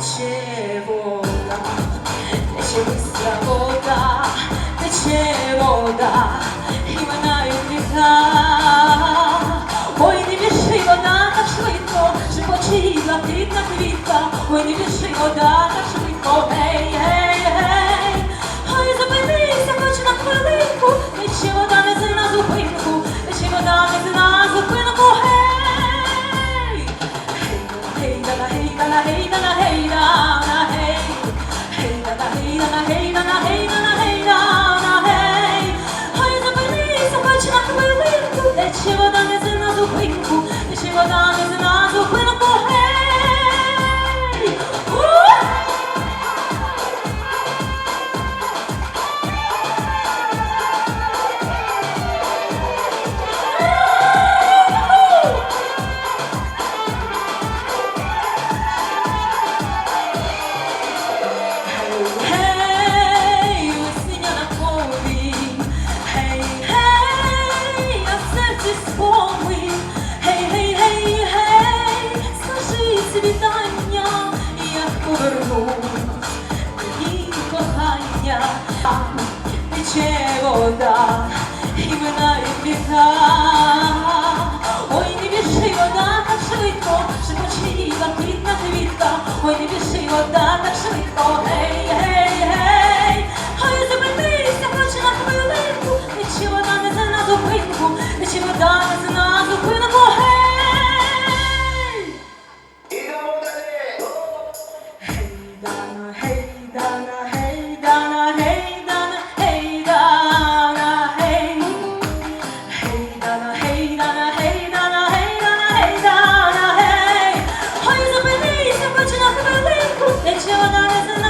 Тече вода, тече бистра вода, тече вода, і минають віка. Ой, не біжи вода так швидко, шепочила блакитна квітка, ой, не біжи вода так швидко, гей. hey, da dala, hey, da dala, hey, da dala. світання, я повернусь, і кохання пече вода, і вина минають літа. Ой, не біжи вода так швидко, шепоче її блакитна квітка, ой, не біжи. 内側のアレスの